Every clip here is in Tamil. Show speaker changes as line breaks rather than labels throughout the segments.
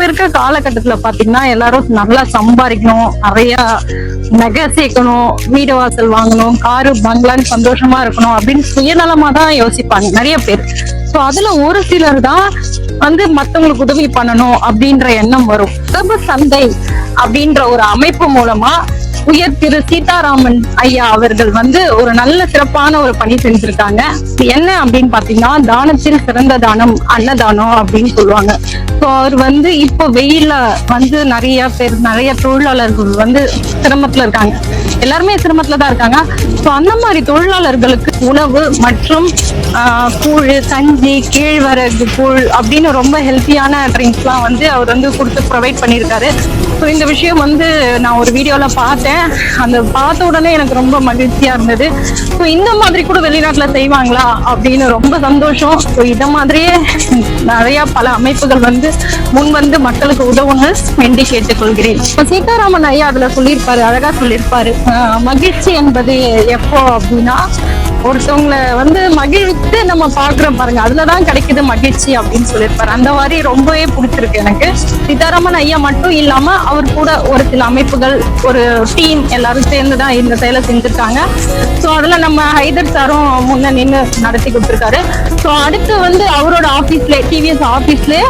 இப்ப இருக்க காலகட்டத்துல பாத்தீங்கன்னா எல்லாரும் நல்லா சம்பாதிக்கணும் நிறைய நகை சேர்க்கணும் வீடு வாசல் வாங்கணும் காரு பங்களான்னு சந்தோஷமா இருக்கணும் அப்படின்னு சுயநலமா தான் யோசிப்பாங்க நிறைய பேர். சோ அதுல ஒரு சிலர் தான் வந்து மத்தவங்களுக்கு உதவி பண்ணணும் அப்படின்ற எண்ணம் வரும். உடம்பு சந்தை அப்படின்ற ஒரு அமைப்பு மூலமா உயர் திரு சீதாராமன் ஐயா அவர்கள் வந்து ஒரு நல்ல சிறப்பான ஒரு பணி செஞ்சிருக்காங்க. என்ன அப்படின்னு பாத்தீங்கன்னா தானத்தில் சிறந்த தானம் அன்னதானம் அப்படின்னு சொல்லுவாங்க. ஸோ அவர் வந்து இப்போ வெயில வந்து நிறைய பேர் நிறைய தொழிலாளர்கள் வந்து சிரமத்துல இருக்காங்க. எல்லாருமே சிரமத்துல தான் இருக்காங்க. ஸோ அந்த மாதிரி தொழிலாளர்களுக்கு உணவு மற்றும் கூழ் கஞ்சி கேழ்வரகு கூழ் அப்படின்னு ரொம்ப ஹெல்த்தியான ட்ரிங்க்ஸ்லாம் வந்து அவர் வந்து கொடுத்து ப்ரொவைட் பண்ணியிருக்காரு. ஸோ இந்த விஷயம் வந்து நான் ஒரு வீடியோவில் பார்த்தேன். அந்த பார்த்த உடனே எனக்கு ரொம்ப மகிழ்ச்சியாக இருந்தது. ஸோ இந்த மாதிரி கூட வெளிநாட்டில் செய்வாங்களா அப்படின்னு ரொம்ப சந்தோஷம். ஸோ இதை மாதிரியே நிறையா பல அமைப்புகள் வந்து முன் வந்து மக்களுக்கு உதவுன்னு வேண்டி கேட்டுக்கொள்கிறேன். இப்போ சீதாராமன் ஐயா அதில் சொல்லியிருப்பாரு அழகாக சொல்லியிருப்பாரு. மகிழ்ச்சி என்பது எப்போ அப்படின்னா ஒருத்தவங்களை வந்து மகிழ்வித்து நம்ம பாக்குறோம் பாருங்க. அதுலதான் கிடைக்குது மகிழ்ச்சி அப்படின்னு சொல்லியிருப்பாரு. அந்த மாதிரி ரொம்பவே பிடிச்சிருக்கு எனக்கு. சீதாராமன் ஐயா மட்டும் இல்லாம அவர் கூட ஒரு சில அமைப்புகள் ஒரு டீம் எல்லாரும் சேர்ந்து தான் இந்த செயலை செஞ்சுருக்காங்க. ஸோ அதில் நம்ம ஹைதர் சாரும் முன்ன நின்று நடத்தி கொடுத்துருக்காரு. ஸோ அடுத்து வந்து அவரோட ஆஃபீஸ்லேயே டிவிஎஸ் ஆஃபீஸ்லேயே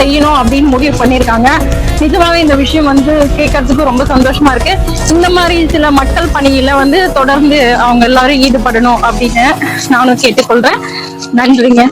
செய்யணும் அப்படின்னு முடிவு பண்ணியிருக்காங்க. நிஜமாவே இந்த விஷயம் வந்து கேட்கறதுக்கு ரொம்ப சந்தோஷமா இருக்கு. இந்த மாதிரி சில மக்கள் பணியில வந்து தொடர்ந்து அவங்க எல்லாரும் ஈடுபடணும் அப்படின்னு நானும் கேட்டுக்கொள்றேன். நன்றிங்க.